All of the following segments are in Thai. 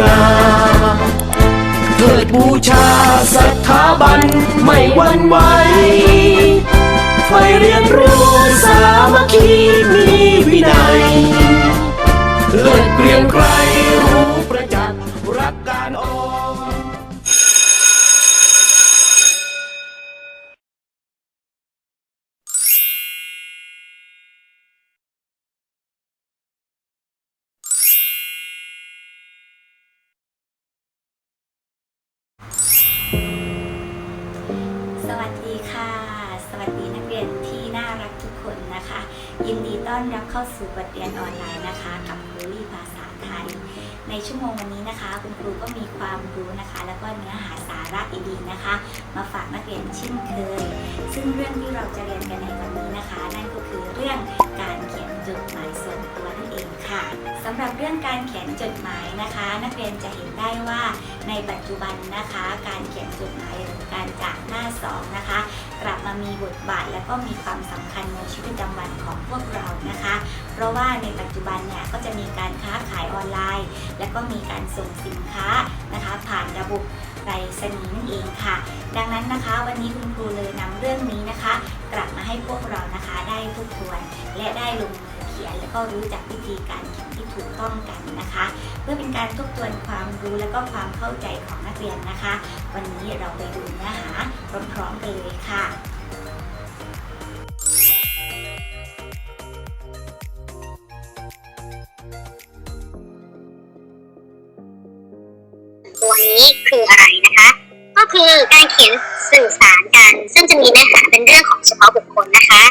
งามเทิดบูชาสถาบันไม่วันไหวไฟเรียนรู้สามัคคีมีวินัยเลิศเกรียงไกร ในชั่วโมงวันนี้นะคะ คุณครูก็มีความรู้นะคะ แล้วก็เนื้อหาสาระดีๆนะคะ มาฝากนักเรียนเช่นเคย ซึ่งเรื่องที่เราจะเรียนกันในวันนี้นะคะ นั่นก็คือเรื่องการเขียนจดหมายส่วนตัวนั่นเองค่ะสำหรับเรื่องการเขียนจดหมายนะคะ นักเรียนจะเห็นได้ว่าในปัจจุบันนะคะ การเขียนจดหมายหรือการจากหน้าสองนะคะ กลับมามีบทบาทและก็มีความสำคัญในชีวิตประจำวันของพวกเรานะคะ ราะว่าในปัจจุบันเนี่ยก็จะมีการค้าขายออนไลน์ และก็มีการส่งสินค้านะคะผ่านระบบไปรษณีนั่นเองค่ะ ดังนั้นนะคะวันนี้คุณครูเลยนำเรื่องนี้นะคะ กลับมาให้พวกเรานะคะได้ทบทวน และได้ลงมือเขียน และก็รู้จักวิธีการเขียนที่ถูกต้องกันนะคะ เพื่อเป็นการทบทวนความรู้และก็ความเข้าใจของนักเรียนนะคะ วันนี้เราไปดูเนื้อหาพร้อมๆกันเลยค่ะ ตัวนี้คืออะไรนะคะ ก็คือการเขียนสื่อสารกัน ซึ่งจะมีเนื้อหาเป็นเรื่องของเฉพาะบุคคลนะคะ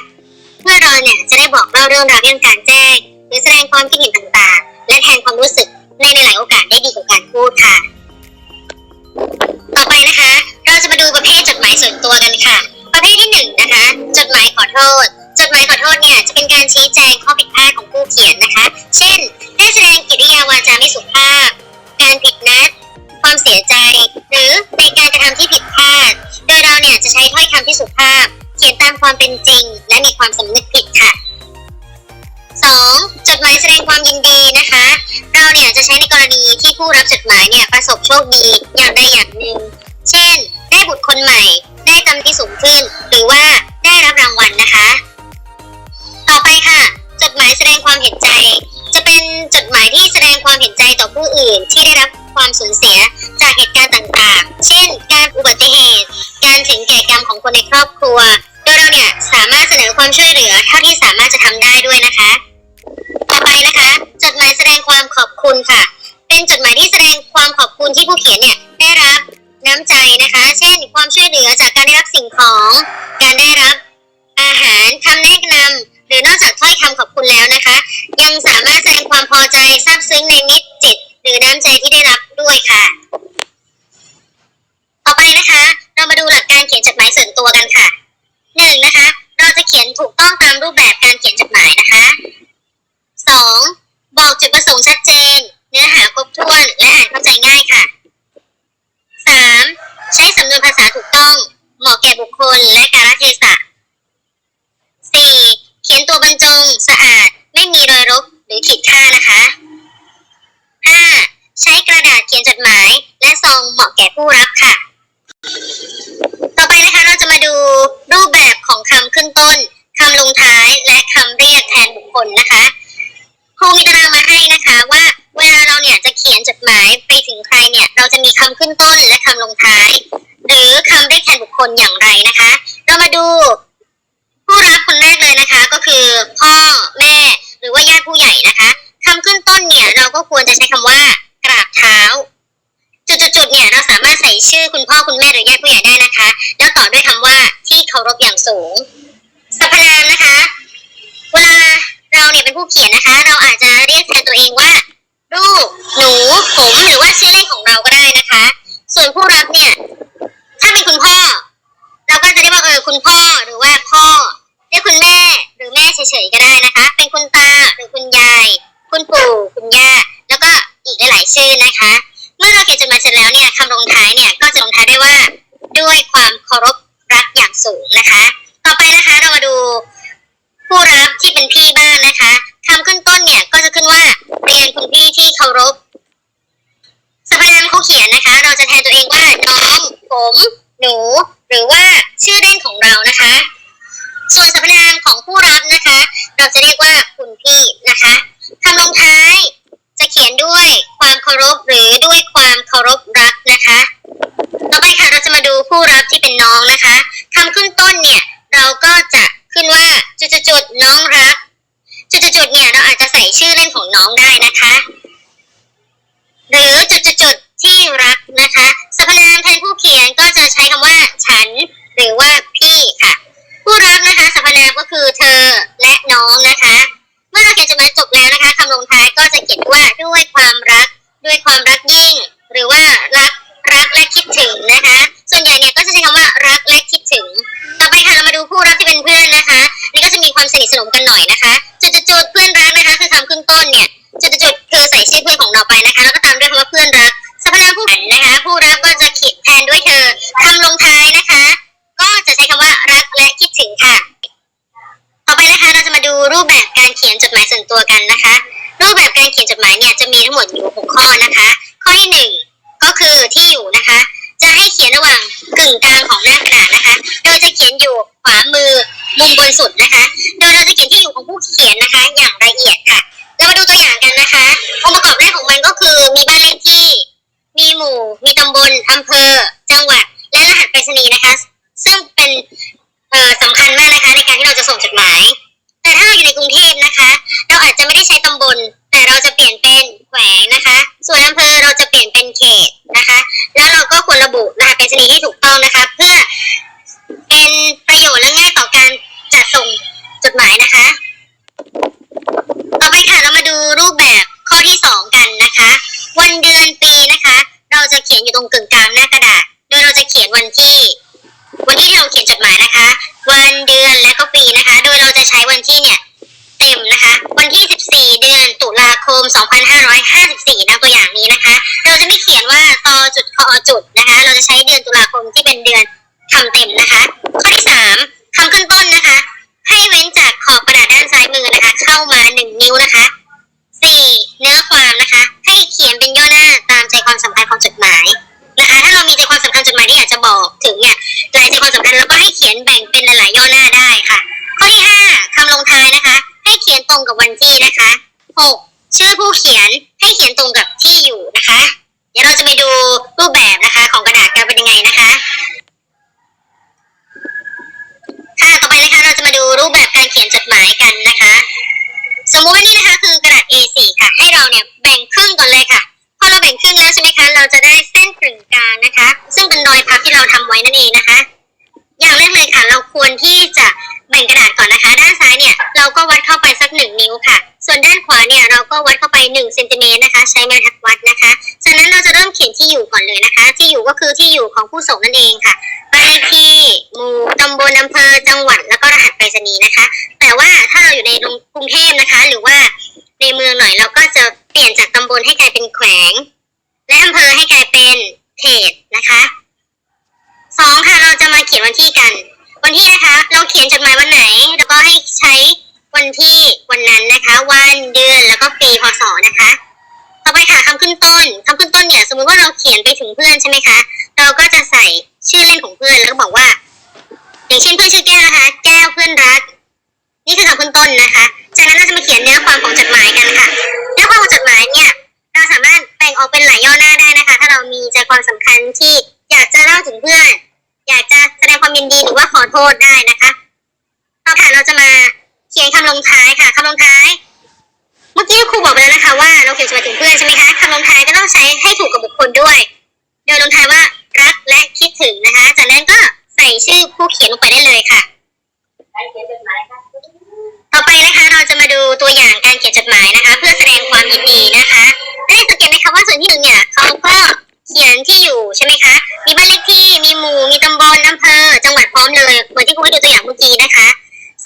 เมื่อเราเนี่ยจะได้บอกเล่าเรื่องราวเรื่องการแจ้ง หรือแสดงความคิดเห็นต่างๆ และแทนความรู้สึกในหลายๆโอกาสได้ดีกว่าการพูดค่ะ ต่อไปนะคะ เราจะมาดูประเภทจดหมายส่วนตัวกันค่ะ ประเภทที่หนึ่งนะคะ จดหมายขอโทษ จดหมายขอโทษเนี่ยจะเป็นการชี้แจงข้อผิดพลาดของผู้เขียนนะคะ ความสำนึกผิดค่ะ 2. จดหมายแสดงความยินดีนะคะ เราเนี่ยจะใช้ในกรณีที่ผู้รับจดหมายเนี่ยประสบโชคดีอย่างใดอย่างหนึ่ง เช่น ได้บุตรคนใหม่ ได้ตำแหน่งที่สูงขึ้น หรือว่าได้รับรางวัลนะคะ ต่อไปค่ะ จดหมายแสดงความเห็นใจ จะเป็นจดหมายที่แสดงความเห็นใจต่อผู้อื่นที่ได้รับความสูญเสียจากเหตุการณ์ต่างๆ เช่น การอุบัติเหตุ การถึงแก่กรรมของคนในครอบครัว เราเนี่ยสามารถเสนอความช่วยเหลือเท่าที่สามารถจะทำได้ด้วยนะคะ ต่อไปนะคะ จดหมายแสดงความขอบคุณค่ะ เป็นจดหมายที่แสดงความขอบคุณที่ผู้เขียนเนี่ยได้รับน้ำใจนะคะ เช่น ความช่วยเหลือจากการได้รับสิ่งของ การได้รับอาหารคำแนะนำหรือนอกจากถ้อยคำขอบคุณแล้วนะคะ ยังสามารถแสดงความพอใจซาบซึ้งในมิตรจิต หรือน้ำใจที่ได้รับด้วยค่ะ ต่อไปนะคะ เรามาดูหลักการเขียนจดหมายส่วนตัวกันค่ะ หนึ่งนะคะ เราจะเขียนถูกต้องตามรูปแบบการเขียนจดหมายนะคะสองบอกจุดประสงค์ชัดเจน เนื้อหาครบถ้วนและอ่านเข้าใจง่ายค่ะสามใช้สำนวนภาษาถูกต้อง เหมาะแก่บุคคลและกาลเทศะสี่เขียนตัวบรรจงสะอาด ไม่มีรอยรบหรือขีดค่านะคะห้าใช้กระดาษเขียนจดหมาย และซองเหมาะแก่ผู้รับค่ะ นะคะเราจะมาดูรูปแบบของคำขึ้นต้นคำลงท้ายและคำเรียกแทนบุคคลนะคะครูมีตารางมาให้นะคะว่าเวลาเราเนี่ยจะเขียนจดหมายไปถึงใครเนี่ยเราจะมีคำขึ้นต้นและคำลงท้าย หรือคำเรียกแทนบุคคลอย่างไรนะคะ เรามาดูผู้รับคนแรกเลยนะคะ ก็คือพ่อแม่ หรือว่าญาติผู้ใหญ่นะคะคำขึ้นต้นเนี่ยเราก็ควรจะใช้คำว่ากราบเท้า จุดๆเนี่ยเราสามารถใส่ชื่อคุณพ่อคุณแม่หรือญาติผู้ใหญ่ได้นะคะ แล้วต่อด้วยคำว่าที่เคารพอย่างสูงสรรพนามนะคะ เวลาเราเนี่ยเป็นผู้เขียนนะคะ เราอาจจะเรียกแทนตัวเองว่า ลูก หนู ผมหรือว่าชื่อเล่นของเราก็ได้นะคะ ส่วนผู้รับเนี่ย ถ้าเป็นคุณพ่อ เราก็จะเรียกว่าเออคุณพ่อหรือว่าพ่อเรียกคุณแม่หรือแม่เฉยๆก็ได้นะคะ เป็นคุณตาหรือคุณยาย คุณปู่คุณย่าแล้วก็อีกหลายๆชื่อนะคะ เมื่อเราเขียนจดหมายเสร็จแล้วเนี่ยคำลงท้ายเนี่ยก็จะลงท้ายด้วยว่า ด้วยความเคารพรักอย่างสูงนะคะ ต่อไปนะคะเรามาดู ผู้รับที่เป็นพี่บ้าน นะคะคำขึ้นต้นเขาเรียนคุณพี่ที่เคาเขียนนะคะ เราจะแทนตัวเองว่าน้องผม หนู หรือว่าชื่อเล่นของเรานะคะ ส่วนสรรพนามของผู้รับนะคะ เราจะเรียกว่าคุณพี่นะคะคำลงท้ายจะเขียนด้วยความเคารพหรือด้วยความเคารพรักนะคะ ต่อไปค่ะเราจะมาดูผู้รับที่เป็นน้องนะคะคำขึ้นต้นเนี่ยเราก็จะขึ้นว่าจุดๆๆน้องรักจุดๆๆเนี่ยเราอาจจะใส่ชื่อเล่นของน้องได้นะคะ หรือจุดๆๆที่รักนะคะสรรพนามแทนผู้เขียนก็จะใช้คำว่าฉัน หรือว่าพี่ค่ะ ผู้รับนะคะสรรพนามก็คือเธอและน้องนะคะ เมื่อเราเขียนจดหมายจบแล้วนะคะคำลงท้ายก็จะเขียนว่าด้วยความรัก ด้วยความรักยิ่ง หรือว่ารักรักและคิดถึงนะคะ ส่วนใหญ่เนี่ยก็จะใช้คำว่ารักและคิดถึง ต่อไปค่ะเรามาดูผู้รับที่เป็นเพื่อนนะคะ นี่ก็จะมีความสนิทสนมกันหน่อยนะคะ จะเขียนอยู่ขวามือมุมบนสุดนะคะ โดยเราจะเขียนที่อยู่ของผู้เขียนนะคะ อย่างละเอียดค่ะ เรามาดูตัวอย่างกันนะคะ องค์ประกอบแรกของมันก็คือมีบ้านเลขที่ มีหมู่ มีตำบลอำเภอ จังหวัด และรหัสไปรษณีย์นะคะ ซึ่งเป็นสำคัญมากนะคะในการที่เราจะส่งจดหมาย แต่ถ้าเราอยู่ในกรุงเทพนะคะ เราอาจจะไม่ได้ใช้ตำบล แต่เราจะเปลี่ยนเป็นแขวงนะคะ ส่วนอำเภอเราจะเปลี่ยนเป็นเขตนะคะ แล้วเราก็ควรระบุรหัสไปรษณีย์ให้ถูกต้องนะคะ 2554นะตัวอย่างนี้นะคะ เราจะไม่เขียนว่าตอจุดคอจุดนะคะ เราจะใช้เดือนตุลาคมที่เป็นเดือนคำเต็มนะคะ ข้อที่ 3คำขึ้นต้นนะคะ ให้เว้นจากขอบกระดาษด้านซ้ายมือนะคะ เข้ามา 1 นิ้วนะคะ 4. เนื้อความนะคะ ให้เขียนเป็นย่อหน้าตามใจความสำคัญของจดหมายนะคะ ถ้าเรามีใจความสำคัญจดหมายที่อยากจะบอกถึงเนี่ยหลายใจความสำคัญเราก็ให้เขียนแบ่งเป็นหลายๆย่อหน้าได้ค่ะ ข้อที่ 5คำลงท้ายนะคะ ให้เขียนตรงกับวันที่นะคะ 6. ชื่อผู้เขียนให้เขียนตรงกับที่อยู่นะคะ เดี๋ยวเราจะไปดูรูปแบบนะคะ ของกระดาษกันเป็นยังไงนะคะค่ะต่อไปนะคะเราจะมาดูรูปแบบการเขียนจดหมายกันนะคะ สมมุติว่านี่นะคะคือกระดาษ A4 ค่ะ ให้เราเนี่ยแบ่งครึ่งก่อนเลยค่ะพอเราแบ่งครึ่งแล้วใช่ไหมคะเราจะได้เส้นกึ่งกลางนะคะ ซึ่งเป็นรอยพับที่เราทำไว้นั่นเองนะคะ อย่างแรกเลยค่ะ เราควรที่จะ แบ่งกระดาษก่อนนะคะ ด้านซ้ายเนี่ยเราก็วัดเข้าไปสักหนึ่งนิ้วค่ะ ส่วนด้านขวาเนี่ยเราก็วัดเข้าไปหนึ่งเซนติเมตรนะคะ ใช้ไม้ทัดวัดนะคะ จากนั้นเราจะเริ่มเขียนที่อยู่ก่อนเลยนะคะ ที่อยู่ก็คือที่อยู่ของผู้ส่งนั่นเองค่ะบ้านเลขที่หมู่ตำบลอำเภอจังหวัดแล้วก็รหัสไปรษณีย์นะคะ แต่ว่าถ้าเราอยู่ในกรุงเทพนะคะ หรือว่าในเมืองหน่อยเราก็จะเปลี่ยนจากตำบลให้กลายเป็นแขวง และอำเภอให้กลายเป็นเขตนะคะสองค่ะเราจะมาเขียนวันที่กัน วันที่นะคะ เราเขียนจดหมายวันไหน แล้วก็ให้ใช้วันที่วันนั้นนะคะ วันเดือนแล้วก็ปีพศนะคะต่อไปค่ะคำขึ้นต้นคำขึ้นต้นเนี่ยสมมุติว่าเราเขียนไปถึงเพื่อนใช่ไหมคะ เราก็จะใส่ชื่อเล่นของเพื่อนแล้วก็บอกว่า อย่างเช่นเพื่อนชื่อแก้วนะคะ แก้วเพื่อนรัก นี่คือคำขึ้นต้นนะคะ จากนั้นเราจะมาเขียนเนื้อความของจดหมายกันค่ะ เนื้อความของจดหมายเนี่ยเราสามารถแบ่งออกเป็นหลายย่อหน้าได้นะคะ ถ้าเรามีใจความสำคัญที่อยากจะเล่าถึงเพื่อน อยากจะแสดงความยินดีหรือว่าขอโทษได้นะคะต่อค่ะเราจะมาเขียนคำลงท้ายค่ะคำลงท้าย เมื่อกี้ครูบอกไปแล้วนะคะ ว่าเราเขียนจดหมายถึงเพื่อนใช่ไหมคะคำลงท้ายก็ต้องใช้ให้ถูกกับบุคคลด้วย โดยลงท้ายว่ารักและคิดถึงนะคะ จากนั้นก็ใส่ชื่อผู้เขียนลงไปได้เลยค่ะต่อไปนะคะเราจะมาดูตัวอย่างการเขียนจดหมายนะคะ เพื่อแสดงความยินดีนะคะได้สังเกตไหมคะว่าส่วนที่หนึ่งเนี่ยเขาก็ เขียนที่อยู่ใช่ไหมคะ มีบ้านเลขที่ มีหมู่ มีตำบลอำเภอ จังหวัดพร้อมเลย เหมือนที่ครูให้ดูตัวอย่างเมื่อกี้นะคะ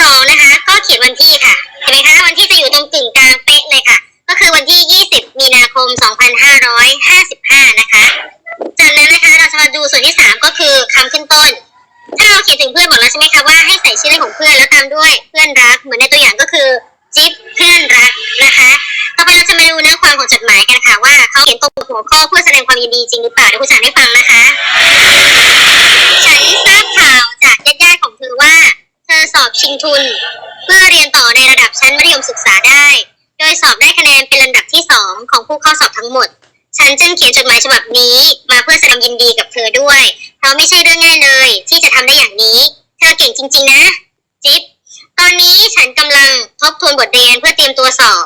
สองนะคะ ก็เขียนวันที่ค่ะ เห็นไหมคะ วันที่จะอยู่ตรงกึ่งกลางเป๊ะเลยค่ะ ก็คือวันที่ 20 มีนาคม 2555 นะคะ จากนั้นนะคะ เราจะมาดูส่วนที่สามก็คือคำขึ้นต้น ถ้าเราเขียนถึงเพื่อนบอกแล้วใช่ไหมคะว่าให้ใส่ชื่อเล่นของเพื่อนแล้วตามด้วยเพื่อนรัก เหมือนในตัวอย่างก็คือ จิ๊บเพื่อนรักนะคะต่อไปเราจะมาดูเนื้อความของจดหมายกันค่ะว่าเขาเขียนตรงหัวข้อเพื่อแสดงความยินดีจริงหรือเปล่าเดี๋ยวคุณสานให้ฟังนะคะ ฉันทราบข่าวจากญาติๆของเธอว่า เธอสอบชิงทุน เพื่อเรียนต่อในระดับชั้นมัธยมศึกษาได้ โดยสอบได้คะแนนเป็นลำดับที่สองของผู้เข้าสอบทั้งหมด ฉันจึงเขียนจดหมายฉบับนี้ มาเพื่อแสดงยินดีกับเธอด้วย เพราะไม่ใช่เรื่องง่ายเลย ที่จะทำได้อย่างนี้ เธอเก่งจริง ๆ นะ จิ๊บ ตอนนี้ฉันกำลังทบทวนบทเรียนเพื่อเตรียมตัวสอบ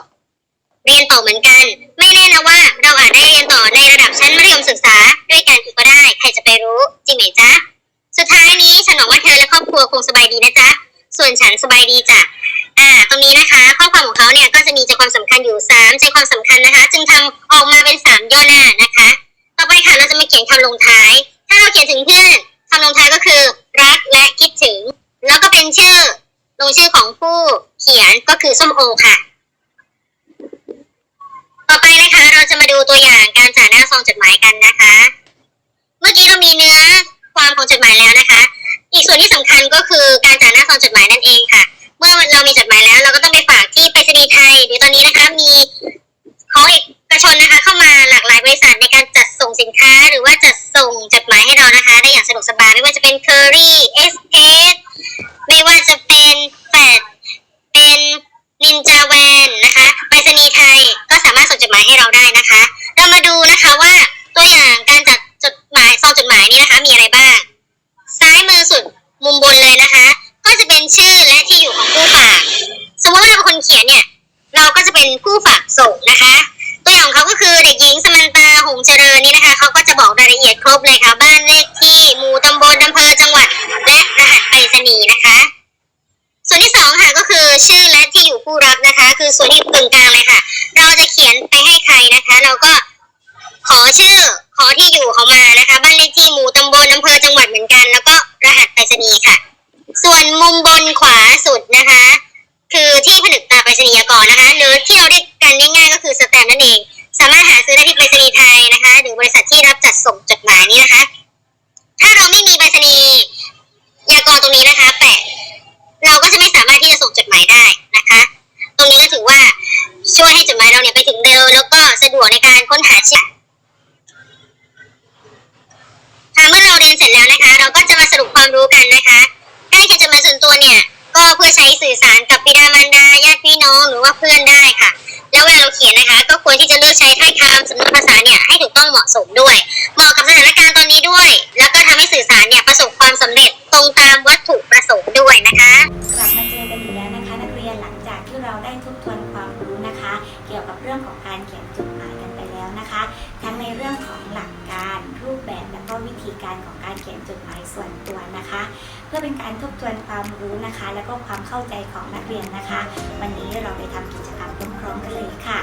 เรียนต่อเหมือนกัน ไม่แน่นะว่าเราอาจได้เรียนต่อในระดับชั้นมัธยมศึกษา ด้วยกันอีกก็ได้ ใครจะไปรู้ จริงไหมจ๊ะ สุดท้ายนี้ฉันหวังว่าเธอและครอบครัวคงสบายดีนะจ๊ะ ส่วนฉันสบายดีจ้ะอ่าตรงนี้นะคะ ข้อความของเขาเนี่ยก็จะมีใจความสำคัญอยู่สามใจความสำคัญนะคะ จึงทำออกมาเป็นสามย่อหน้านะคะ ต่อไปค่ะเราจะมาเขียนคำลงท้าย ถ้าเราเขียนถึงเพื่อนคำลงท้ายก็คือ รักและคิดถึง แล้วก็เป็นชื่อ ลงชื่อของผู้เขียนก็คือส้มโอค่ะ ต่อไปนะคะเราจะมาดูตัวอย่างการจ่าหน้าซองจดหมายกันนะคะ เมื่อกี้เรามีเนื้อความของจดหมายแล้วนะคะ อีกส่วนที่สำคัญก็คือการจ่าหน้าซองจดหมายนั่นเองค่ะ เมื่อเรามีจดหมายแล้ว เราก็ต้องไปฝากที่ไปรษณีย์ไทยหรือตอนนี้นะคะมีของเอก นนะคะเข้ามาหลากหลายบริษัทในการจัดส่งสินค้า หรือว่าจัดส่งจดหมายให้เรานะคะ ได้อย่างสะดวกสบายไม่ว่าจะเป็นเคอรี่เอสเอสไม่ว่าจะเป็นแฟดเป็นนินจาแวนนะคะไปรษณีย์ไทยก็สามารถส่งจดหมายให้เราได้นะคะ เรามาดูนะคะว่า ขอชื่อ ขอที่อยู่เขามานะคะ บ้านเลขที่หมู่ตำบลอำเภอจังหวัดเหมือนกัน แล้วก็รหัสไปรษณีย์ค่ะ ส่วนมุมบนขวาสุดนะคะ คือที่ผนึกตาไปรษณียกรนะคะ หรือที่เราเรียกกันง่ายๆก็คือสแตมป์นั่นเอง สามารถหาซื้อได้ที่ไปรษณีย์ไทยนะคะ หรือบริษัทที่รับจัดส่งจดหมายนี้นะคะ ถ้าเราไม่มีไปรษณียากรตรงนี้นะคะ แปะเราก็จะไม่สามารถที่จะส่งจดหมายได้นะคะ ตรงนี้ก็ถือว่าช่วยให้จดหมายเราเนี่ยไปถึงเร็วแล้วก็สะดวกในการค้นหาชื่อ เมื่อเราเรียนเสร็จแล้วนะคะ เราก็จะมาสรุปความรู้กันนะคะการเขียนจดหมายส่วนตัวเนี่ย ก็เพื่อใช้สื่อสารกับบิดามารดาญาติพี่น้องหรือว่าเพื่อนได้ค่ะ แล้วเวลาเราเขียนนะคะ ก็ควรที่จะเลือกใช้ถ้อยคำสำนวนภาษาเนี่ยให้ถูกต้องเหมาะสมด้วย เหมาะกับสถานการณ์ตอนนี้ด้วย แล้วก็ทำให้สื่อสารเนี่ยประสบความสำเร็จตรงตามวัตถุประสงค์ด้วยนะคะกลับมาเจอกันอีกแล้วนะคะ ทวนความรู้นะคะ เกี่ยวกับเรื่องของการเขียนจดหมายกันไปแล้วนะคะ ทั้งในเรื่องของหลักการรูปแบบและก็วิธีการของการเขียนจดหมายส่วนตัวนะคะ เพื่อเป็นการทบทวนความรู้นะคะ และก็ความเข้าใจของนักเรียนนะคะ วันนี้เราไปทำกิจกรรมพร้อมๆกันเลยค่ะ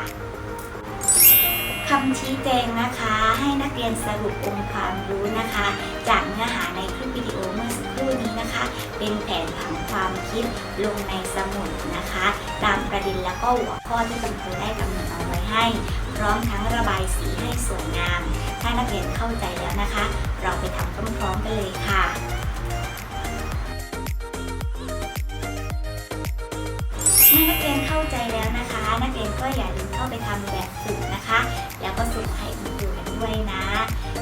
คำชี้แจงนะคะ ให้นักเรียนสรุปองค์ความรู้นะคะ จากเนื้อหาในคลิปวิดีโอเมื่อ คู่นี้นะคะ เป็นแผนผังความคิดลงในสมุดนะคะ ตามประเด็นแล้วก็หัวข้อที่คุณครูได้กำหนดเอาไว้ให้ พร้อมทั้งระบายสีให้สวยงาม ถ้านักเรียนเข้าใจแล้วนะคะ เราไปทำพร้อมๆกันเลยค่ะเมื่อนักเรียนเข้าใจแล้วนะคะ นักเรียนก็อย่าลืมเข้าไปทำแบบฝึกนะคะ แล้วก็ส่งให้คุณครู ด้วยนะ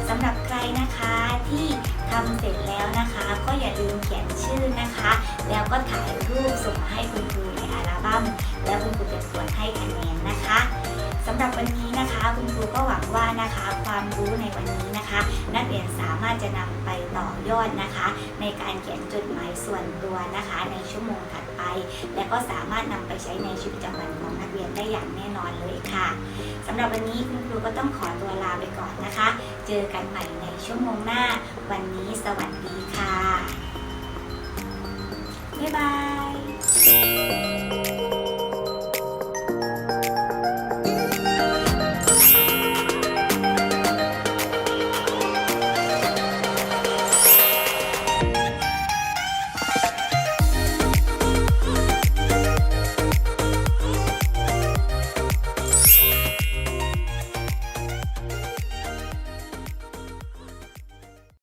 สำหรับใครนะคะที่ทำเสร็จแล้วนะคะ ก็อย่าลืมเขียนชื่อนะคะ แล้วก็ถ่ายรูปส่งมาให้คุณครูในอัลบั้มแล้วคุณครูจะตรวจให้คะแนนนะคะสำหรับวันนี้นะคะ คุณครูก็หวังว่านะคะ ความรู้ในวันนี้นะคะ นักเรียนสามารถจะนำไปต่อยอดนะคะ ในการเขียนจดหมายส่วนตัวนะคะ ในชั่วโมงถัดไป และก็สามารถนำไปใช้ในชีวิตประจำวันของนักเรียนได้อย่างแน่นอนเลยค่ะ สำหรับวันนี้คุณครูก็ต้องขอตัวลาไปก่อนนะคะ เจอกันใหม่ในชั่วโมงหน้า วันนี้สวัสดีค่ะ